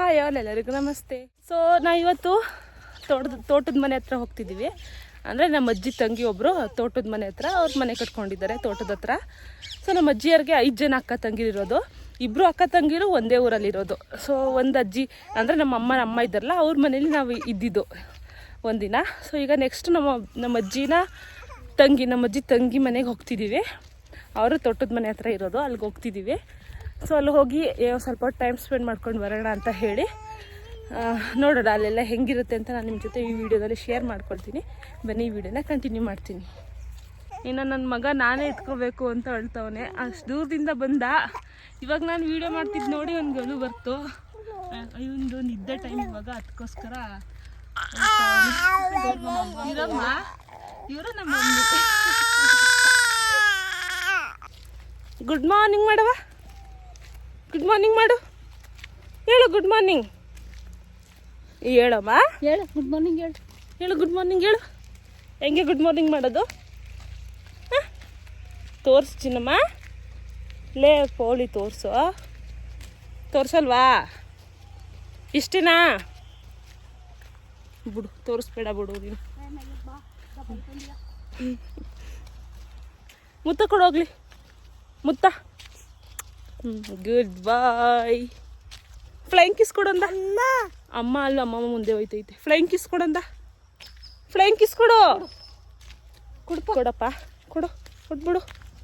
Hi ಎಲ್ಲರಿಗೂ ನಮಸ್ತೆ. So ನಾ ಇವತ್ತು ತೋಟದ ತೋಟದ ಮನೆ ಹತ್ರ ಹೋಗ್ತಿದ್ದೀವಿ ಅಂದರೆ ನಮ್ಮ ಅಜ್ಜಿ ತಂಗಿ ಒಬ್ಬರು ತೋಟದ ಮನೆ ಹತ್ರ, ಅವ್ರ ಮನೆ ಕಟ್ಕೊಂಡಿದ್ದಾರೆ ತೋಟದ ಹತ್ರ. ಸೊ ನಮ್ಮ ಅಜ್ಜಿಯವ್ರಿಗೆ ಐದು ಜನ ಅಕ್ಕ ತಂಗಿರಿರೋದು ಇಬ್ಬರು ಅಕ್ಕ ತಂಗಿರು ಒಂದೇ ಊರಲ್ಲಿರೋದು ಸೊ ಒಂದು ಅಜ್ಜಿ, ಅಂದರೆ ನಮ್ಮ ಅಮ್ಮನ ಅಮ್ಮ ಇದ್ದಾರಲ್ಲ, ಅವ್ರ ಮನೇಲಿ ನಾವು ಇದ್ದಿದ್ದು ಒಂದಿನ. ಸೊ ಈಗ ನೆಕ್ಸ್ಟ್ ನಮ್ಮ ನಮ್ಮ ಅಜ್ಜಿನ ತಂಗಿ, ನಮ್ಮ ಅಜ್ಜಿ ತಂಗಿ ಮನೆಗೆ ಹೋಗ್ತಿದ್ದೀವಿ ಅವರು ತೋಟದ ಮನೆ ಹತ್ರ ಇರೋದು ಅಲ್ಲಿಗೆ ಹೋಗ್ತಿದ್ದೀವಿ ಸೊ ಅಲ್ಲಿ ಹೋಗಿ ಸ್ವಲ್ಪ ಟೈಮ್ ಸ್ಪೆಂಡ್ ಮಾಡ್ಕೊಂಡು ಬರೋಣ ಅಂತ ಹೇಳಿ ನೋಡೋಣ ಅಲ್ಲೆಲ್ಲ ಹೆಂಗಿರುತ್ತೆ ಅಂತ ನಾನು ನಿಮ್ಮ ಜೊತೆ ಈ ವಿಡಿಯೋದಲ್ಲಿ ಶೇರ್ ಮಾಡ್ಕೊಳ್ತೀನಿ. ಬನ್ನಿ ಈ ವಿಡಿಯೋನ ಕಂಟಿನ್ಯೂ ಮಾಡ್ತೀನಿ. ಇನ್ನು ನನ್ನ ಮಗ ನಾನೇ ಎತ್ಕೋಬೇಕು ಅಂತ ಹೇಳ್ತವನೆ. ಅಷ್ಟು ದೂರದಿಂದ ಬಂದ. ಇವಾಗ ನಾನು ವಿಡಿಯೋ ಮಾಡ್ತಿದ್ದು ನೋಡಿ ಒಂದು ಬರ್ತು. ಇವೊಂದು ನಿದ್ದೆ ಟೈಮ್ ಇವಾಗ ಅದಕ್ಕೋಸ್ಕರ ಇರಮ್ಮ. ಇವರು ನಮ್ಮ ಗುಡ್ ಮಾರ್ನಿಂಗ್ ಮಾಡವ ಗುಡ್ ಮಾರ್ನಿಂಗ್ ಮಾಡು. ಹೇಳು ಗುಡ್ ಮಾರ್ನಿಂಗ್ ಹೇಳಮ್ಮ? ಹೇಳು ಗುಡ್ ಮಾರ್ನಿಂಗ್ ಹೇಳು. ಹೇಳು ಗುಡ್ ಮಾರ್ನಿಂಗ್ ಹೇಳು. ಹೆಂಗೆ ಗುಡ್ ಮಾರ್ನಿಂಗ್ ಮಾಡೋದು? ಹಾಂ? ತೋರ್ಸು ಚಿನ್ನಮ್ಮ. ಲೇ ಪೋಳಿ ತೋರಿಸು. ತೋರಿಸಲ್ವಾ? ಇಷ್ಟೇನಾ? ಬಿಡು ತೋರಿಸ್ಬೇಡ ಬಿಡು ನೀನು. ಮುತ್ತ ಕೊಡೋಗ್ಲಿ ಮುತ್ತ. ಗುಡ್ ಬಾಯ್ ಫ್ಲೈಂಗ್ ಕಿಸ್ ಕೊಡಂದ ಅಮ್ಮ ಅಲ್ಲ ಅಮ್ಮಮ್ಮ ಮುಂದೆ ಹೋಯ್ತೈತೆ. ಫ್ಲೈಂಗ್ ಕಿಸ್ ಕೊಡಂದ? ಫ್ಲೈಂಗ್ ಕಿಸ್ ಕೊಡು. ಕೊಡಪ್ಪ ಕೊಡಪ್ಪ. ಕೊಡು ಕೊಟ್ಬಿಡು.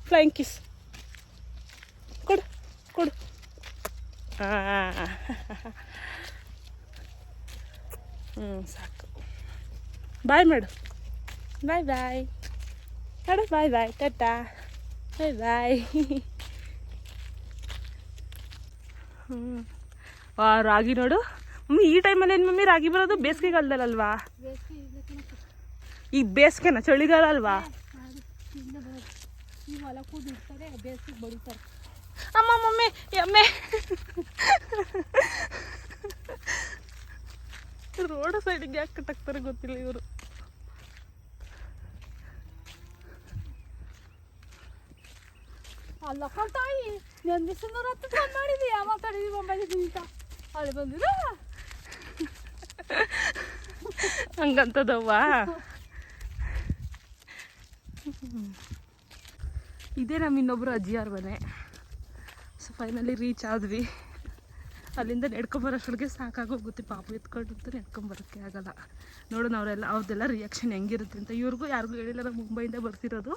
ಫ್ಲೈಂಗ್ ಕಿಸ್ ಕೊಡು ಕೊಡು. ಹ್ಞೂ ಸಾಕು. ಬಾಯ್ ಮಾಡು. ಬಾಯ್ ಬಾಯ್ ಮಾಡು ಬಾಯ್ ಬಾಯ್ ಟಾಟಾ ಬಾಯ್ ಬಾಯ್ ಹ್ಞೂ ರಾಗಿ ನೋಡು. ಮಮ್ಮಿ, ಈ ಟೈಮಲ್ಲಿ ಏನು ಮಮ್ಮಿ ರಾಗಿ ಬರೋದು? ಬೇಸಿಗೆಗಾಲದಲ್ಲಲ್ವಾ? ಈಗ ಬೇಸಿಗೆನ, ಚಳಿಗಾಲ ಅಲ್ವಾ? ಈ ಅಮ್ಮ, ಮಮ್ಮಿ, ಎಮ್ಮೆ. ರೋಡ್ ಸೈಡಿಗೆ ಯಾಕೆ ಕಟ್ಟಾಕ್ತಾರೆ ಗೊತ್ತಿಲ್ಲ ಇವರು. ಅಲ್ಲ ತಾಯಿ ನನ್ನ ದಿವಸ ಹತ್ತು ಫೋನ್ ಮಾಡಿದ್ವಿ ಬಂದಿದ್ದೀವಿ ಅಂತ ಅಲ್ಲಿ ಹಂಗಂತದವ್ವ? ಇದೇ ನಮ್ಮ ಇನ್ನೊಬ್ರು ಅಜ್ಜಿಯಾರ ಮನೆ. ಸೊ ಫೈನಲಿ ರೀಚ್ ಆದ್ವಿ. ಅಲ್ಲಿಂದ ನಡ್ಕೊಂಬರೋಷ್ಟೊಳಗೆ ಸಾಕಾಗೋಗುತ್ತೆ. ಪಾಪ ಎತ್ಕೊಂಡು ನಡ್ಕೊಂಬರೋಕ್ಕೆ ಆಗಲ್ಲ. ನೋಡೋಣ ಅವರೆಲ್ಲ ಅವ್ರದ್ದೆಲ್ಲ ರಿಯಾಕ್ಷನ್ ಹೆಂಗಿರುತ್ತೆ ಅಂತ. ಇವ್ರಿಗೂ ಯಾರಿಗೂ ಹೇಳಿಲ್ಲ ನಾವು ಮುಂಬೈಯಿಂದ ಬರ್ತಿರೋದು.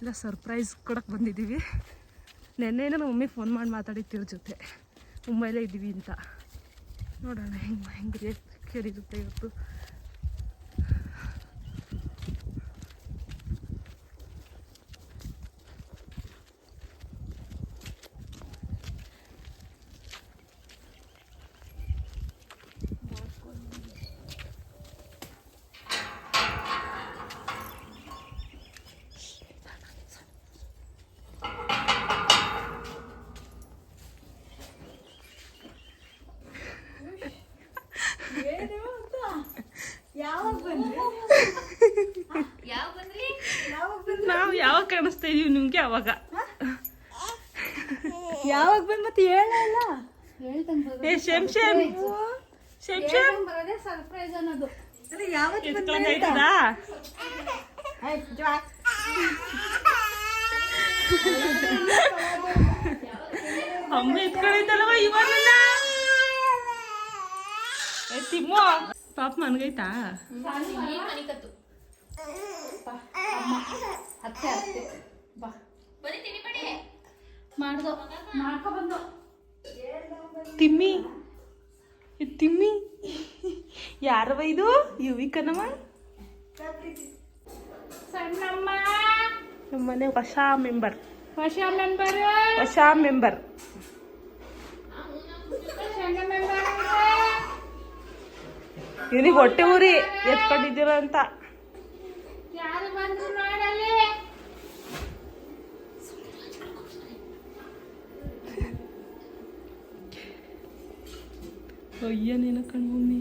ಎಲ್ಲ ಸರ್ಪ್ರೈಸ್ ಕೊಡಕ್ಕೆ ಬಂದಿದ್ದೀವಿ. ನೆನ್ನೆನೂ ನಮ್ಮ ಮಮ್ಮಿ ಫೋನ್ ಮಾಡಿ ಮಾತಾಡಿತ್ತು ಜೊತೆ. ಮುಂಬೈಲೇ ಇದ್ದೀವಿ ಅಂತ. ನೋಡೋಣ ಹೆಂಗೆ ಹೆಂಗೆ ರಿಯಾಕ್ಟ್ ಕೇಳಿರುತ್ತೆ ಇವತ್ತು ನಾವು ಯಾವಾಗ ಕಾಣಿಸ್ತಾ ಇದೀವಿ ನಿಮ್ಗೆ ಅವಾಗ? ಯಾವಾಗ ಬಂದ್ ಮತ್ತೆ ಹೇಳಲ್ಲ ಹೇಳ್ತಂಗೆ ಏ ಶೇಮ್ ಶೇಮ್ ಶೇಮ್ ಶೇಮ್ ಬರೋದೇ ಸರ್ಪ್ರೈಸ್ ಅನ್ನೋದು. ಅಮ್ಮ ಎತ್ಕೊಂಡೈತಲ್ವ ಇವನ್ನ ಏ ತಿಮ್ಮು. ಪಾಪ ಮನ್ಗೈತಾ? ಅತ್ತೆ ಅತ್ತೆ. ಬಾ. ಮಾಡ್ದು ಮಾಡ್ಕೊ ಬಂದು. ತಿಮ್ಮಿ. ತಿಮ್ಮಿ. ಯಾರವ ಇದು ಯುವಿಕನವ? ಸಣ್ಣಮ್ಮ. ನಮ್ಮನೆ ಹೊಸ ಮೆಂಬರ್. ಹೊಸ ಮೆಂಬರ್. ಹೊಸ ಮೆಂಬರ್. ಇವ್ರಿಗೆ ಮೆಂಬರ್. ಇವನಿಗೆ ಹೊಟ್ಟೆ ಊರಿ ಎತ್ಕೊಂಡಿದ್ದೀರ ಅಂತ. ಅಯ್ಯ ನೀನ ಕಣ್ಮಮ್ಮಿ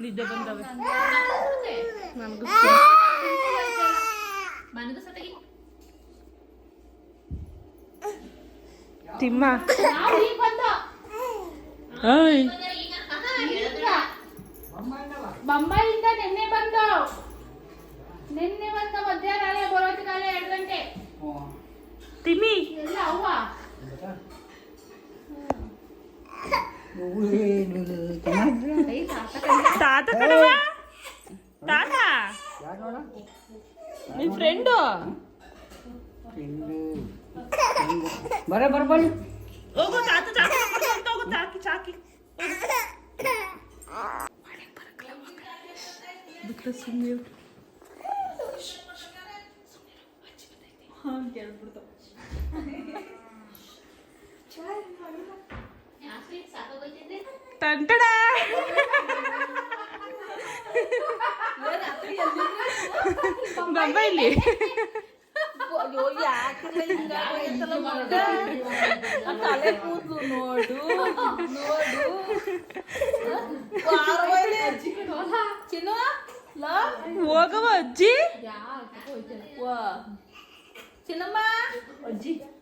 ನಿದ್ದೆ ಬಂದವೆ. ನನಗೂ ತಿಮ್ಮ. ಬೊಂಬೈಯಿಂದ ನಿನ್ನೆ ಬಂದ. ನಿನ್ನೆ ಬಂದ ಮಧ್ಯಾಹ್ನ ಬರೋದಕ್ಕಾಗ ಎರಡು ಗಂಟೆ. ತಿಮ್ಮಿ. ಎಲ್ಲ ಅವ್ವ. ತಾತ ಕಣವ ತಾತ ನಿನ್ ಫ್ರೆಂಡು ಬರ ಬರ ಬನ್ನಿ ಹೋಗು ತಾತ ಚಾಕಿ ತಗೊಂಡು ಅಂತ ಹೋಗು ಚಾಕಿ ಚಾಕಿ ಬಿಟ್ರೆ ಸುಮ್ಮನೆ ಟಂಟಡ ಬಮ್ಮ ಇಲ್ಲಿ ಹೋಗವ ಅಜ್ಜಿ ಚಿನ್ನಮ್ಮ ಅಜ್ಜಿ ಮುತ್ತಜ್ಜಿ ಇಲ್ಲಿ ಬಾರ್ ಮಗನೇ. ಬಾರೋ, ನಾನು ಅಜ್ಜಿ ಕಣವ್ವ.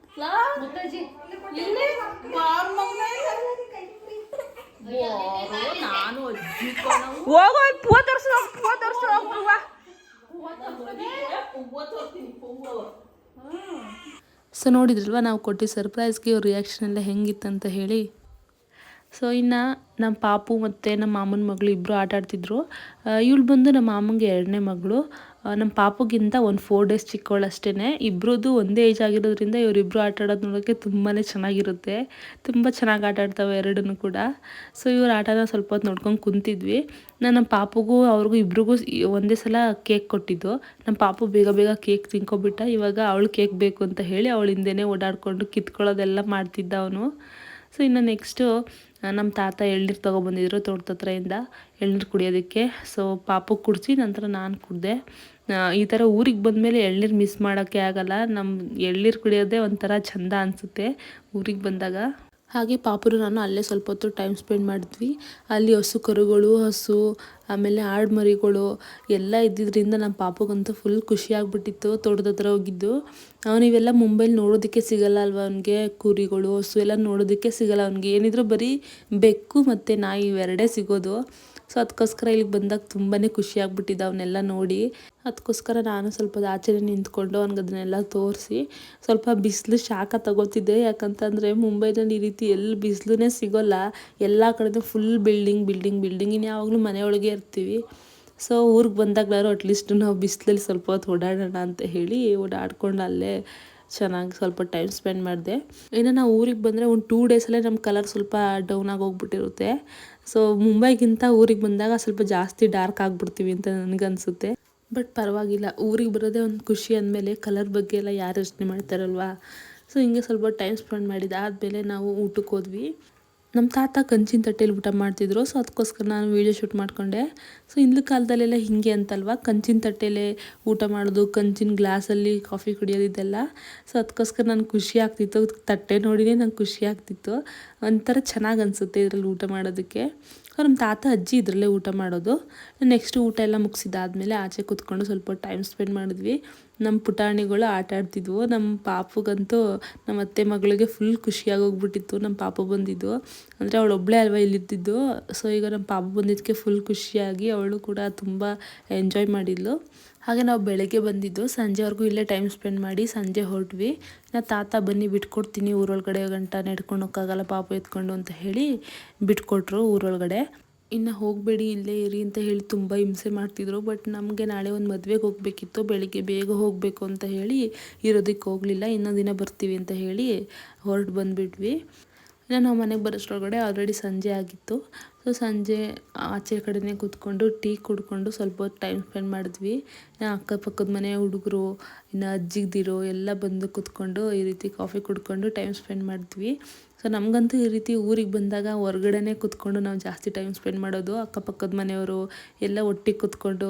ಸೊ ನೋಡಿದ್ರಲ್ವ, ನಾವು ಕೊಟ್ಟಿದ್ದ ಸರ್ಪ್ರೈಸ್ಗೆ ಅವ್ರ ರಿಯಾಕ್ಷನ್ ಎಲ್ಲ ಹೆಂಗಿತ್ತಂತ ಹೇಳಿ. ಸೊ ಇನ್ನು ನಮ್ಮ ಪಾಪು ಮತ್ತು ನಮ್ಮ ಮಾಮನ ಮಗಳು ಇಬ್ಬರು ಆಟ ಆಡ್ತಿದ್ರು ಇವಳು ಬಂದು ನಮ್ಮ ಮಾಮಂಗೆ ಎರಡನೇ ಮಗಳು. ನಮ್ಮ ಪಾಪುಗಿಂತ ಒಂದು ಫೋರ್ ಡೇಸ್ ಚಿಕ್ಕವಳು ಅಷ್ಟೇ ಇಬ್ಬರದ್ದು ಒಂದೇ ಏಜ್ ಆಗಿರೋದ್ರಿಂದ ಇವರಿಬ್ಬರು ಆಟ ಆಡೋದು ನೋಡೋಕ್ಕೆ ತುಂಬಾ ಚೆನ್ನಾಗಿರುತ್ತೆ. ತುಂಬ ಚೆನ್ನಾಗಿ ಆಟ ಆಡ್ತವೆ ಎರಡನ್ನೂ ಕೂಡ. ಸೊ ಇವ್ರ ಆಟನ ಸ್ವಲ್ಪ ಹೊತ್ತು ನೋಡ್ಕೊಂಡು ಕುಂತಿದ್ವಿ. ನಾನು ನಮ್ಮ ಪಾಪುಗೂ ಅವ್ರಿಗೂ ಇಬ್ರಿಗೂ ಒಂದೇ ಸಲ ಕೇಕ್ ಕೊಟ್ಟಿದ್ದು. ನಮ್ಮ ಪಾಪು ಬೇಗ ಬೇಗ ಕೇಕ್ ತಿನ್ಕೊಬಿಟ್ಟ. ಇವಾಗ ಅವಳು ಕೇಕ್ ಬೇಕು ಅಂತ ಹೇಳಿ ಅವಳ ಹಿಂದೆನೇ ಓಡಾಡಿಕೊಂಡು ಕಿತ್ಕೊಳ್ಳೋದೆಲ್ಲ ಮಾಡ್ತಿದ್ದ ಅವನು. ಸೊ ಇನ್ನು ನೆಕ್ಸ್ಟು ನಮ್ಮ ತಾತ ಎಳ್ನೀರು ತೊಗೊಬಂದಿದ್ರು ತೋಟದ ಹತ್ರದಿಂದ ಎಳ್ನೀರು ಕುಡಿಯೋದಕ್ಕೆ. ಸೊ ಪಾಪಕ್ಕೆ ಕುಡಿಸಿ ನಂತರ ನಾನು ಕುಡಿದೆ. ಈ ಥರ ಊರಿಗೆ ಬಂದಮೇಲೆ ಎಳ್ನೀರು ಮಿಸ್ ಮಾಡೋಕ್ಕೆ ಆಗಲ್ಲ. ನಮ್ಮ ಎಳ್ನೀರು ಕುಡಿಯೋದೇ ಒಂಥರ ಚಂದ ಅನಿಸುತ್ತೆ ಊರಿಗೆ ಬಂದಾಗ. ಹಾಗೆ ಪಾಪುರು ನಾನು ಅಲ್ಲೇ ಸ್ವಲ್ಪ ಹೊತ್ತು ಟೈಮ್ ಸ್ಪೆಂಡ್ ಮಾಡಿದ್ವಿ. ಅಲ್ಲಿ ಹಸು ಕರುಗಳು, ಹಸು, ಆಮೇಲೆ ಆಡು ಮರಿಗಳು ಎಲ್ಲ ಇದ್ದಿದ್ದರಿಂದ ನಮ್ಮ ಪಾಪಗಂತೂ ಫುಲ್ ಖುಷಿ ಆಗ್ಬಿಟ್ಟಿತ್ತು. ತೋಟದ ಹತ್ರ ಹೋಗಿದ್ದು. ಅವನು ಇವೆಲ್ಲ ಮುಂಬೈಲಿ ನೋಡೋದಕ್ಕೆ ಸಿಗಲ್ಲ ಅಲ್ವಾ ಅವನಿಗೆ? ಕುರಿಗಳು, ಹಸು ಎಲ್ಲ ನೋಡೋದಕ್ಕೆ ಸಿಗಲ್ಲ ಅವನಿಗೆ. ಏನಿದ್ರು ಬರೀ ಬೆಕ್ಕು ಮತ್ತು ನಾಯಿ ಇವೆರಡೇ ಸಿಗೋದು. ಸೊ ಅದಕ್ಕೋಸ್ಕರ ಇಲ್ಲಿಗೆ ಬಂದಾಗ ತುಂಬಾ ಖುಷಿ ಆಗ್ಬಿಟ್ಟಿದ್ದ ಅವನ್ನೆಲ್ಲ ನೋಡಿ. ಅದಕ್ಕೋಸ್ಕರ ನಾನು ಸ್ವಲ್ಪ ಆಚೆನೇ ನಿಂತ್ಕೊಂಡು ಅವ್ನಿಗೆ ಅದನ್ನೆಲ್ಲ ತೋರಿಸಿ ಸ್ವಲ್ಪ ಬಿಸಿಲು ಶಾಖ ತಗೋತಿದ್ದೆ ಯಾಕಂತಂದರೆ ಮುಂಬೈನಲ್ಲಿ ಈ ರೀತಿ ಎಲ್ಲಿ ಬಿಸಿಲುನೇ ಸಿಗೋಲ್ಲ. ಎಲ್ಲ ಕಡೆನೂ ಫುಲ್ ಬಿಲ್ಡಿಂಗ್ ಬಿಲ್ಡಿಂಗ್ ಬಿಲ್ಡಿಂಗ್ ಇನ್ನು ಯಾವಾಗಲೂ ಮನೆಯೊಳಗೆ ಇರ್ತೀವಿ. ಸೊ ಊರಿಗೆ ಬಂದಾಗ್ಲಾರು ಅಟ್ಲೀಸ್ಟ್ ನಾವು ಬಿಸಿಲಲ್ಲಿ ಸ್ವಲ್ಪ ಹೊತ್ತು ಓಡಾಡೋಣ ಅಂತ ಹೇಳಿ ಓಡಾಡ್ಕೊಂಡು ಅಲ್ಲೇ ಚೆನ್ನಾಗಿ ಸ್ವಲ್ಪ ಟೈಮ್ ಸ್ಪೆಂಡ್ ಮಾಡಿದೆ. ಇನ್ನು ನಾವು ಊರಿಗೆ ಬಂದರೆ ಒಂದು ಟೂ ಡೇಸಲ್ಲೇ ನಮ್ಮ ಕಲರ್ ಸ್ವಲ್ಪ ಡೌನ್ ಆಗಿ ಹೋಗ್ಬಿಟ್ಟಿರುತ್ತೆ. ಸೊ ಮುಂಬೈಗಿಂತ ಊರಿಗೆ ಬಂದಾಗ ಸ್ವಲ್ಪ ಜಾಸ್ತಿ ಡಾರ್ಕ್ ಆಗಿಬಿಡ್ತೀವಿ ಅಂತ ನನಗನ್ಸುತ್ತೆ. ಬಟ್ ಪರವಾಗಿಲ್ಲ, ಊರಿಗೆ ಬರೋದೇ ಒಂದು ಖುಷಿ ಅಂದಮೇಲೆ ಕಲರ್ ಬಗ್ಗೆ ಎಲ್ಲ ಯಾರು ಯೋಚನೆ ಮಾಡ್ತಾರಲ್ವಾ? ಸೊ ಹಿಂಗೆ ಸ್ವಲ್ಪ ಟೈಮ್ ಸ್ಪೆಂಡ್ ಮಾಡಿದ. ಆದಮೇಲೆ ನಾವು ಊಟಕ್ಕೆ ಹೋದ್ವಿ. ನಮ್ಮ ತಾತ ಕಂಚಿನ ತಟ್ಟೆಯಲ್ಲಿ ಊಟ ಮಾಡ್ತಿದ್ರು. ಸೊ ಅದಕ್ಕೋಸ್ಕರ ನಾನು ವೀಡಿಯೋ ಶೂಟ್ ಮಾಡಿಕೊಂಡೆ. ಸೊ ಹಿಂದಿನ ಕಾಲದಲ್ಲೆಲ್ಲ ಹಿಂಗೆ ಅಂತಲ್ವ? ಕಂಚಿನ ತಟ್ಟೆಯಲ್ಲೇ ಊಟ ಮಾಡೋದು, ಕಂಚಿನ ಗ್ಲಾಸಲ್ಲಿ ಕಾಫಿ ಕುಡಿಯೋದು ಇದೆಲ್ಲ. ಸೊ ಅದಕ್ಕೋಸ್ಕರ ನನಗೆ ಖುಷಿ ಆಗ್ತಿತ್ತು. ತಟ್ಟೆ ನೋಡಿನೇ ನಂಗೆ ಖುಷಿ ಆಗ್ತಿತ್ತು. ಒಂಥರ ಚೆನ್ನಾಗಿ ಅನಿಸುತ್ತೆ ಇದರಲ್ಲಿ ಊಟ ಮಾಡೋದಕ್ಕೆ. ನಮ್ಮ ತಾತ ಅಜ್ಜಿ ಇದರಲ್ಲೇ ಊಟ ಮಾಡೋದು. ನೆಕ್ಸ್ಟ್ ಊಟ ಎಲ್ಲ ಮುಗಿಸಿದಾದ್ಮೇಲೆ ಆಚೆ ಕೂತ್ಕೊಂಡು ಸ್ವಲ್ಪ ಟೈಮ್ ಸ್ಪೆಂಡ್ ಮಾಡಿದ್ವಿ. ನಮ್ಮ ಪುಟಾಣಿಗಳು ಆಟ ಆಡ್ತಿದ್ವು. ನಮ್ಮ ಪಾಪುಗಂತೂ ನಮ್ಮ ಅತ್ತೆ ಮಗಳಿಗೆ ಫುಲ್ ಖುಷಿಯಾಗಿ ಹೋಗ್ಬಿಟ್ಟಿತ್ತು ನಮ್ಮ ಪಾಪು ಬಂದಿದ್ದು. ಅಂದರೆ ಅವಳು ಒಬ್ಬಳೇ ಅಲ್ವಾ ಇಲ್ಲಿದ್ದಿದ್ದು. ಸೊ ಈಗ ನಮ್ಮ ಪಾಪ ಬಂದಿದ್ದಕ್ಕೆ ಫುಲ್ ಖುಷಿಯಾಗಿ ಅವಳು ಕೂಡ ತುಂಬ ಎಂಜಾಯ್ ಮಾಡಿದ್ಲು. ಹಾಗೆ ನಾವು ಬೆಳಗ್ಗೆ ಬಂದಿದ್ದು. ಸಂಜೆವರೆಗೂ ಇಲ್ಲೇ ಟೈಮ್ ಸ್ಪೆಂಡ್ ಮಾಡಿ ಸಂಜೆ ಹೊರಟ್ವಿ. ನಾ ತಾತ ಬನ್ನಿ ಬಿಟ್ಕೊಡ್ತೀನಿ, ಊರೊಳಗಡೆ ಗಂಟ ನಡ್ಕೊಂಡು ಹೋಗೋಕ್ಕಾಗಲ್ಲ ಪಾಪು ಎತ್ಕೊಂಡು ಅಂತ ಹೇಳಿ ಬಿಟ್ಕೊಟ್ರು ಊರೊಳಗಡೆ. ಇನ್ನು ಹೋಗಬೇಡಿ, ಇಲ್ಲೇ ಇರಿ ಅಂತ ಹೇಳಿ ತುಂಬ ಹಿಂಸೆ ಮಾಡ್ತಿದ್ರು. ಬಟ್ ನಮಗೆ ನಾಳೆ ಒಂದು ಮದುವೆಗೆ ಹೋಗಬೇಕಿತ್ತು, ಬೆಳಿಗ್ಗೆ ಬೇಗ ಹೋಗಬೇಕು ಅಂತ ಹೇಳಿ ಇರೋದಕ್ಕೆ ಹೋಗಲಿಲ್ಲ. ಇನ್ನೊಂದು ದಿನ ಬರ್ತೀವಿ ಅಂತ ಹೇಳಿ ಹೊರಟು ಬಂದುಬಿಟ್ವಿ. ನಾನು ಮನೆಗೆ ಬರೋಷ್ಟರೊಳಗಡೆ ಆಲ್ರೆಡಿ ಸಂಜೆ ಆಗಿತ್ತು. ಸೊ ಸಂಜೆ ಆಚೆ ಕಡೆನೇ ಕೂತ್ಕೊಂಡು ಟೀ ಕುಡ್ಕೊಂಡು ಸ್ವಲ್ಪ ಹೊತ್ತು ಟೈಮ್ ಸ್ಪೆಂಡ್ ಮಾಡಿದ್ವಿ. ಅಕ್ಕಪಕ್ಕದ ಮನೆ ಹುಡುಗರು, ಇನ್ನು ಅಜ್ಜಿದಿರು ಎಲ್ಲ ಬಂದು ಕೂತ್ಕೊಂಡು ಈ ರೀತಿ ಕಾಫಿ ಕುಡ್ಕೊಂಡು ಟೈಮ್ ಸ್ಪೆಂಡ್ ಮಾಡಿದ್ವಿ. ಸೊ ನಮಗಂತೂ ಈ ರೀತಿ ಊರಿಗೆ ಬಂದಾಗ ಹೊರ್ಗಡೆನೇ ಕೂತ್ಕೊಂಡು ನಾವು ಜಾಸ್ತಿ ಟೈಮ್ ಸ್ಪೆಂಡ್ ಮಾಡೋದು, ಅಕ್ಕಪಕ್ಕದ ಮನೆಯವರು ಎಲ್ಲ ಒಟ್ಟಿಗೆ ಕೂತ್ಕೊಂಡು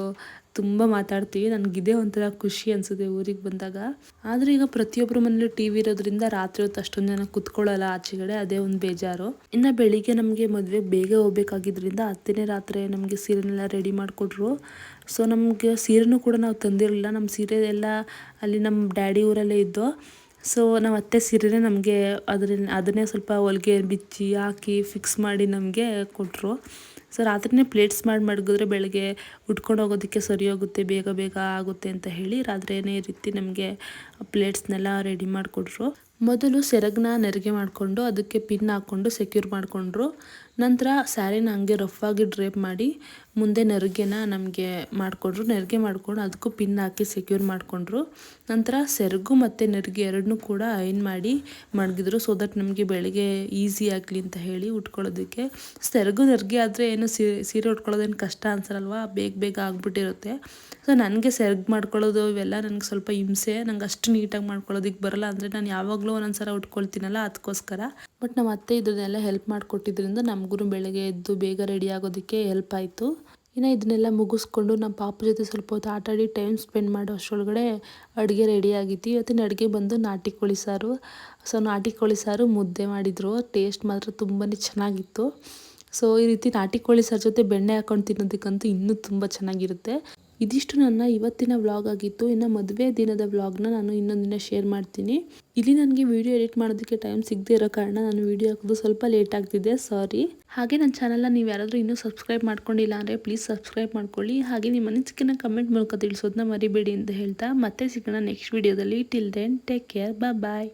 ತುಂಬ ಮಾತಾಡ್ತೀವಿ. ನನಗಿದೇ ಒಂಥರ ಖುಷಿ ಅನಿಸುತ್ತೆ ಊರಿಗೆ ಬಂದಾಗ. ಆದರೆ ಈಗ ಪ್ರತಿಯೊಬ್ಬರ ಮನೇಲಿ ಟಿ ವಿ ಇರೋದ್ರಿಂದ ರಾತ್ರಿ ಹೊತ್ತು ಅಷ್ಟೊಂದು ಜನ ಕುತ್ಕೊಳ್ಳಲ್ಲ ಆಚೆಗಡೆ, ಅದೇ ಒಂದು ಬೇಜಾರು. ಇನ್ನು ಬೆಳಿಗ್ಗೆ ನಮಗೆ ಮದುವೆಗೆ ಬೇಗ ಹೋಗ್ಬೇಕಾಗಿದ್ದರಿಂದ ಹತ್ತನೇ ರಾತ್ರಿ ನಮಗೆ ಸೀರೆನೆಲ್ಲ ರೆಡಿ ಮಾಡಿಕೊಟ್ರು. ಸೊ ನಮಗೆ ಸೀರೆನೂ ಕೂಡ ನಾವು ತಂದಿರಲಿಲ್ಲ. ನಮ್ಮ ಸೀರೆ ಎಲ್ಲ ಅಲ್ಲಿ ನಮ್ಮ ಡ್ಯಾಡಿ ಊರಲ್ಲೇ ಇದ್ದೋ. ಸೊ ನಮ್ಮ ಅತ್ತೆ ಸೀರೆನೇ ನಮಗೆ ಅದನ್ನ ಅದನ್ನೇ ಸ್ವಲ್ಪ ಹೊಲಿಗೆ ಬಿಚ್ಚಿ ಹಾಕಿ ಫಿಕ್ಸ್ ಮಾಡಿ ನಮಗೆ ಕೊಟ್ಟರು ಸೊ ರಾತ್ರಿನೇ ಪ್ಲೇಟ್ಸ್ ಮಾಡಿ ಮಡಗಿದ್ರೆ ಬೆಳಗ್ಗೆ ಉಟ್ಕೊಂಡು ಹೋಗೋದಕ್ಕೆ ಸರಿ ಹೋಗುತ್ತೆ, ಬೇಗ ಬೇಗ ಆಗುತ್ತೆ ಅಂತ ಹೇಳಿ ರಾತ್ರಿನೇ ಈ ರೀತಿ ನಮಗೆ ಪ್ಲೇಟ್ಸ್ನೆಲ್ಲ ರೆಡಿ ಮಾಡಿಕೊಟ್ರು ಮೊದಲು ಸೆರಗನ್ನ ನೆರಿಗೆ ಮಾಡಿಕೊಂಡು ಅದಕ್ಕೆ ಪಿನ್ ಹಾಕ್ಕೊಂಡು ಸೆಕ್ಯೂರ್ ಮಾಡಿಕೊಂಡ್ರು. ನಂತರ ಸ್ಯಾರಿನ ಹಂಗೆ ರಫ್ ಆಗಿ ಡ್ರೇಪ್ ಮಾಡಿ ಮುಂದೆ ನೆರಿಗೆನ ನಮಗೆ ಮಾಡಿಕೊಂಡ್ರು, ನೆರಿಗೆ ಮಾಡಿಕೊಂಡು ಅದಕ್ಕೂ ಪಿನ್ ಹಾಕಿ ಸೆಕ್ಯೂರ್ ಮಾಡಿಕೊಂಡ್ರು. ನಂತರ ಸೆರಗು ಮತ್ತು ನೆರಿಗೆ ಎರಡನ್ನೂ ಕೂಡ ಐನ್ ಮಾಡಿ ಮಡಗಿದ್ರು ಸೊ ದಟ್ ನಮಗೆ ಬೆಳಗ್ಗೆ ಈಸಿ ಆಗಲಿ ಅಂತ ಹೇಳಿ ಉಟ್ಕೊಳ್ಳೋದಕ್ಕೆ. ಸೆರಗು ನೆರಿಗೆ ಆದರೆ ಏನು ಸೀರೆ ಸೀರೆ ಉಟ್ಕೊಳ್ಳೋದೇನು ಕಷ್ಟ ಅನ್ಸಲ್ವಾ ಬೇಗ ಬೇಗ ಆಗಿಬಿಟ್ಟಿರುತ್ತೆ. ಸೊ ನನಗೆ ಸೆರಗು ಮಾಡ್ಕೊಳ್ಳೋದು ಇವೆಲ್ಲ ನನಗೆ ಸ್ವಲ್ಪ ಹಿಂಸೆ. ನಂಗೆ ಅಷ್ಟು ನೀಟಾಗಿ ಮಾಡ್ಕೊಳ್ಳೋದಕ್ಕೆ ಬರಲ್ಲ ಅಂದರೆ ನಾನು ಯಾವಾಗಲೂ ಒಂದೊಂದು ಸಲ ಉಟ್ಕೊಳ್ತೀನಲ್ಲ ಅದಕ್ಕೋಸ್ಕರ ಬಟ್ ನಮ್ಮ ಅತ್ತೆ ಇದನ್ನೆಲ್ಲ ಹೆಲ್ಪ್ ಮಾಡಿಕೊಟ್ಟಿದ್ರಿಂದ ನಮಗೂ ಬೆಳಗ್ಗೆ ಎದ್ದು ಬೇಗ ರೆಡಿ ಆಗೋದಕ್ಕೆ ಹೆಲ್ಪ್ ಆಯಿತು. ಇನ್ನು ಇದನ್ನೆಲ್ಲ ಮುಗಿಸ್ಕೊಂಡು ನಮ್ಮ ಪಾಪ ಜೊತೆ ಸ್ವಲ್ಪ ಹೊತ್ತು ಆಟಾಡಿ ಟೈಮ್ ಸ್ಪೆಂಡ್ ಮಾಡೋ ಅಷ್ಟರೊಳಗಡೆ ಅಡುಗೆ ರೆಡಿ ಆಗಿತ್ತು ಇವತ್ತಿನ ಅಡುಗೆ ಬಂದು ನಾಟಿ ಕೋಳಿ ಸಾರು. ಸೊ ನಾಟಿ ಕೋಳಿ ಸಾರು ಮುದ್ದೆ ಮಾಡಿದರು. ಟೇಸ್ಟ್ ಮಾತ್ರ ತುಂಬಾ ಚೆನ್ನಾಗಿತ್ತು. ಸೊ ಈ ರೀತಿ ನಾಟಿ ಕೋಳಿ ಸಾರು ಜೊತೆ ಬೆಣ್ಣೆ ಹಾಕೊಂಡು ತಿನ್ನೋದಕ್ಕಂತೂ ಇನ್ನೂ ತುಂಬ ಚೆನ್ನಾಗಿರುತ್ತೆ. ಇದಿಷ್ಟು ನನ್ನ ಇವತ್ತಿನ ವ್ಲಾಗ್ ಆಗಿತ್ತು. ಇನ್ನು ಮದುವೆ ದಿನದ ವ್ಲಾಗ್ನ ನಾನು ಇನ್ನೊಂದು ದಿನ ಶೇರ್ ಮಾಡ್ತೀನಿ. ಇಲ್ಲಿ ನನಗೆ ವಿಡಿಯೋ ಎಡಿಟ್ ಮಾಡೋದಕ್ಕೆ ಟೈಮ್ ಸಿಗದೇ ಇರೋ ಕಾರಣ ನಾನು ವಿಡಿಯೋ ಹಾಕೋದು ಸ್ವಲ್ಪ ಲೇಟ್ ಆಗ್ತಿದೆ. ಸಾರಿ. ಹಾಗೆ ನನ್ನ ಚಾನಲ್ನ ನೀವು ಯಾರಾದರೂ ಇನ್ನೂ ಸಬ್ಸ್ಕ್ರೈಬ್ ಮಾಡ್ಕೊಂಡಿಲ್ಲ ಅಂದರೆ ಪ್ಲೀಸ್ ಸಬ್ಸ್ಕ್ರೈಬ್ ಮಾಡ್ಕೊಳ್ಳಿ. ಹಾಗೆ ನಿಮ್ಮ ಅನಿಸಿಕೆನ ಕಮೆಂಟ್ ಮೂಲಕ ತಿಳಿಸೋದನ್ನ ಮರಿಬೇಡಿ ಅಂತ ಹೇಳ್ತಾ ಮತ್ತೆ ಸಿಗೋಣ ನೆಕ್ಸ್ಟ್ ವಿಡಿಯೋದಲ್ಲಿ. Till then take care bye